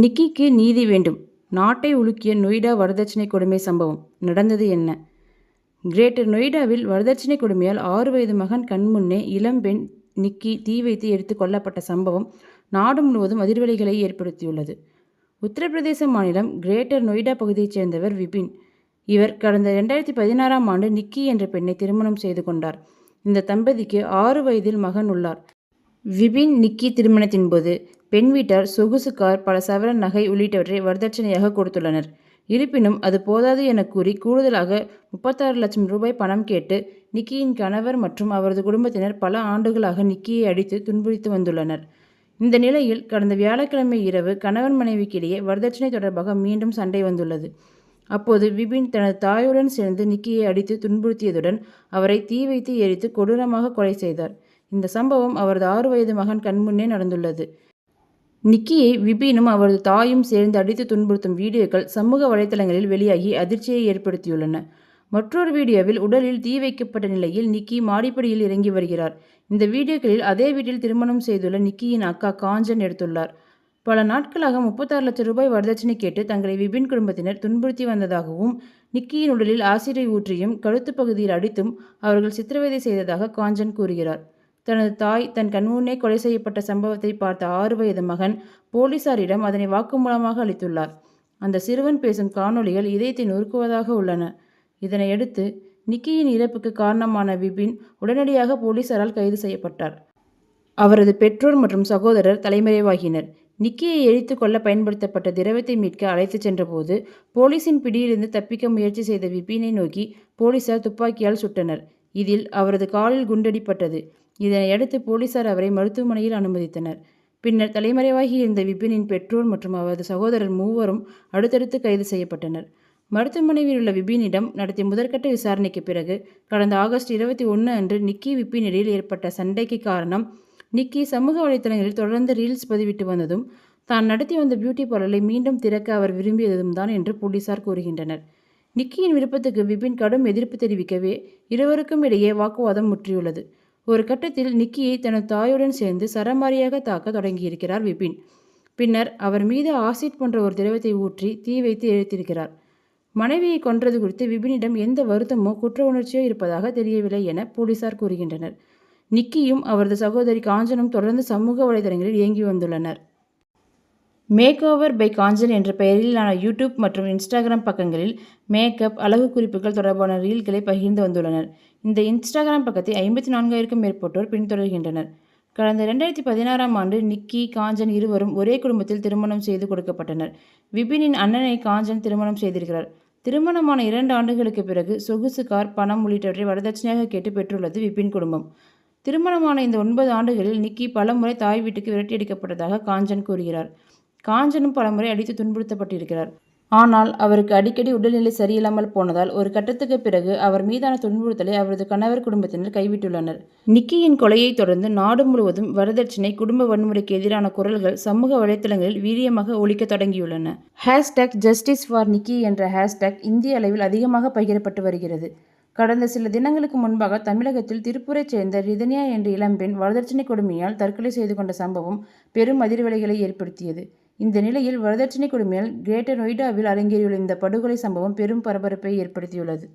நிக்கிக்கு நீதி வேண்டும். நாட்டை உலுக்கிய நொய்டா வரதட்சணை கொடுமை சம்பவம். நடந்தது என்ன? கிரேட்டர் நொய்டாவில் வரதட்சணை கொடுமையால் ஆறு வயது மகன் கண்முன்னே இளம்பெண் நிக்கி தீ வைத்து எடுத்து கொல்லப்பட்ட சம்பவம் நாடு முழுவதும் அதிர்வலைகளை ஏற்படுத்தியுள்ளது. உத்தரப்பிரதேச மாநிலம் கிரேட்டர் நொய்டா பகுதியைச் சேர்ந்தவர் விபின். இவர் கடந்த ரெண்டாயிரத்தி பதினாறாம் ஆண்டு நிக்கி என்ற பெண்ணை திருமணம் செய்து கொண்டார். இந்த தம்பதிக்கு ஆறு வயதில் மகன் உள்ளார். விபின் நிக்கி திருமணத்தின் போது பெண் வீட்டார் சொகுசு கார் பல சவரன் நகை உள்ளிட்டவற்றை வரதட்சணையாக கொடுத்துள்ளனர். இருப்பினும் அது போதாது என கூறி கூடுதலாக முப்பத்தாறு லட்சம் ரூபாய் பணம் கேட்டு நிக்கியின் கணவர் மற்றும் அவரது குடும்பத்தினர் பல ஆண்டுகளாக நிக்கியை அடித்து துன்புறுத்தி வந்துள்ளனர். இந்த நிலையில் கடந்த வியாழக்கிழமை இரவு கணவன் மனைவிக்கிடையே வரதட்சணை தொடர்பாக மீண்டும் சண்டை வந்துள்ளது. அப்போது விபின் தனது தாயுடன் சேர்ந்து நிக்கியை அடித்து துன்புறுத்தியதுடன் அவரை தீ வைத்து எரித்து கொடூரமாக கொலை செய்தார். இந்த சம்பவம் அவரது ஆறு வயது மகன் கண்முன்னே நடந்துள்ளது. நிக்கியை விபினும் அவரது தாயும் சேர்ந்து அடித்து துன்புறுத்தும் வீடியோக்கள் சமூக வலைதளங்களில் வெளியாகி அதிர்ச்சியை ஏற்படுத்தியுள்ளன. மற்றொரு வீடியோவில் உடலில் தீ வைக்கப்பட்ட நிலையில் நிக்கி மாடிப்படியில் இறங்கி வருகிறார். இந்த வீடியோக்களில் அதே வீட்டில் திருமணம் செய்துள்ள நிக்கியின் அக்கா காஞ்சன் எடுத்துள்ளார். பல நாட்களாக முப்பத்தாறு லட்சம் ரூபாய் வரதட்சணை கேட்டு தங்களை விபின் குடும்பத்தினர் துன்புறுத்தி வந்ததாகவும் நிக்கியின் உடலில் ஆசிரியை ஊற்றியும் கழுத்து பகுதியில் அடித்தும் அவர்கள் சித்திரவதை செய்ததாக காஞ்சன் கூறுகிறார். தனது தாய் தன் கண்முன்னே கொலை செய்யப்பட்ட சம்பவத்தை பார்த்த ஆறு வயது மகன் போலீசாரிடம் அதனை வாக்குமூலமாக அளித்துள்ளார். அந்த சிறுவன் பேசும் காணொளிகள் இதயத்தை நொறுக்குவதாக உள்ளன. இதனையடுத்து நிக்கியின் இறப்புக்கு காரணமான விபின் உடனடியாக போலீசாரால் கைது செய்யப்பட்டார். அவரது பெற்றோர் மற்றும் சகோதரர் தலைமறைவாகினர். நிக்கியை எரித்து கொள்ள பயன்படுத்தப்பட்ட திரவத்தை மீட்க அழைத்துச் சென்றபோது போலீசின் பிடியிலிருந்து தப்பிக்க முயற்சி செய்த விபினை நோக்கி போலீசார் துப்பாக்கியால் சுட்டனர். இதில் அவரது காலில் குண்டடிப்பட்டது. இதனையடுத்து போலீசார் அவரை மருத்துவமனையில் அனுமதித்தனர். பின்னர் தலைமறைவாகி இருந்த விபினின் பெற்றோர் மற்றும் அவரது சகோதரர் மூவரும் அடுத்தடுத்து கைது செய்யப்பட்டனர். மருத்துவமனையில் உள்ள விபினிடம் நடத்திய முதற்கட்ட விசாரணைக்கு பிறகு கடந்த ஆகஸ்ட் இருபத்தி ஒன்று அன்று நிக்கி விபின் இடையில் ஏற்பட்ட சண்டைக்கு காரணம் நிக்கி சமூக வலைத்தளங்களில் தொடர்ந்து ரீல்ஸ் பதிவிட்டு வந்ததும் தான் நடத்தி வந்த பியூட்டி பார்லரை மீண்டும் திறக்க அவர் விரும்பியதும் தான் என்று போலீசார் கூறுகின்றனர். நிக்கியின் விருப்பத்துக்கு விபின் கடும் எதிர்ப்பு தெரிவிக்கவே இருவருக்கும் இடையே வாக்குவாதம் முற்றியுள்ளது. ஒரு கட்டத்தில் நிக்கியை தனது தாயுடன் சேர்ந்து சரமாரியாக தாக்க தொடங்கியிருக்கிறார் விபின். பின்னர் அவர் மீது ஆசிட் போன்ற ஒரு திரவத்தை ஊற்றி தீ வைத்து எழுத்திருக்கிறார் மனைவியை கொன்றது குறித்து விபினிடம் எந்த வருத்தமோ குற்ற உணர்ச்சியோ இருப்பதாக தெரியவில்லை என போலீசார் கூறுகின்றனர். நிக்கியும் அவரது சகோதரி காஞ்சனும் தொடர்ந்து சமூக வலைதளங்களில் இயங்கி வந்துள்ளனர். மேக் ஓவர் பை காஞ்சன் என்ற பெயரிலான யூடியூப் மற்றும் இன்ஸ்டாகிராம் பக்கங்களில் மேக்கப் அழகு குறிப்புகள் தொடர்பான ரீல்களை பகிர்ந்து வந்துள்ளனர். இந்த இன்ஸ்டாகிராம் பக்கத்தை ஐம்பத்தி நான்காயிரக்கும் மேற்பட்டோர் பின்தொடர்கின்றனர். கடந்த ரெண்டாயிரத்தி பதினாறாம் ஆண்டு நிக்கி காஞ்சன் இருவரும் ஒரே குடும்பத்தில் திருமணம் செய்து கொடுக்கப்பட்டனர். விபினின் அண்ணனை காஞ்சன் திருமணம் செய்திருக்கிறார். திருமணமான இரண்டு ஆண்டுகளுக்கு பிறகு சொகுசு கார் பணம் உள்ளிட்டவற்றை வரதட்சணையாக கேட்டு பெற்றுள்ளது விபின் குடும்பம். திருமணமான இந்த ஒன்பது ஆண்டுகளில் நிக்கி பலமுறை தாய் வீட்டுக்கு விரட்டியடிக்கப்பட்டதாக காஞ்சன் கூறுகிறார். காஞ்சனும் பலமுறை அடித்து துன்புறுத்தப்பட்டிருக்கிறார். ஆனால் அவருக்கு அடிக்கடி உடல்நிலை சரியில்லாமல் போனதால் ஒரு கட்டத்துக்கு பிறகு அவர் மீதான துன்புறுத்தலை அவரது கணவர் குடும்பத்தினர் கைவிட்டுள்ளனர். நிக்கியின் கொலையை தொடர்ந்து நாடு முழுவதும் வரதட்சணை குடும்ப வன்முறைக்கு எதிரான குரல்கள் சமூக வலைதளங்களில் வீரியமாக ஒழிக்க தொடங்கியுள்ளன. ஹேஷ்டேக் ஜஸ்டிஸ் ஃபார் நிக்கி என்ற ஹேஷ்டேக் இந்திய அளவில் அதிகமாக பகிரப்பட்டு வருகிறது. கடந்த சில தினங்களுக்கு முன்பாக தமிழகத்தில் திருப்பூரைச் சேர்ந்த ரிதன்யா என்ற இளம்பெண் வரதட்சணை கொடுமையால் தற்கொலை செய்து கொண்ட சம்பவம் பெரும் அதிர்வலைகளை ஏற்படுத்தியது. இந்த நிலையில் வரதட்சணை கொடுமையால் கிரேட்டர் நொய்டாவில் அரங்கேறியுள்ள இந்த படுகொலை சம்பவம் பெரும் பரபரப்பை ஏற்படுத்தியுள்ளது.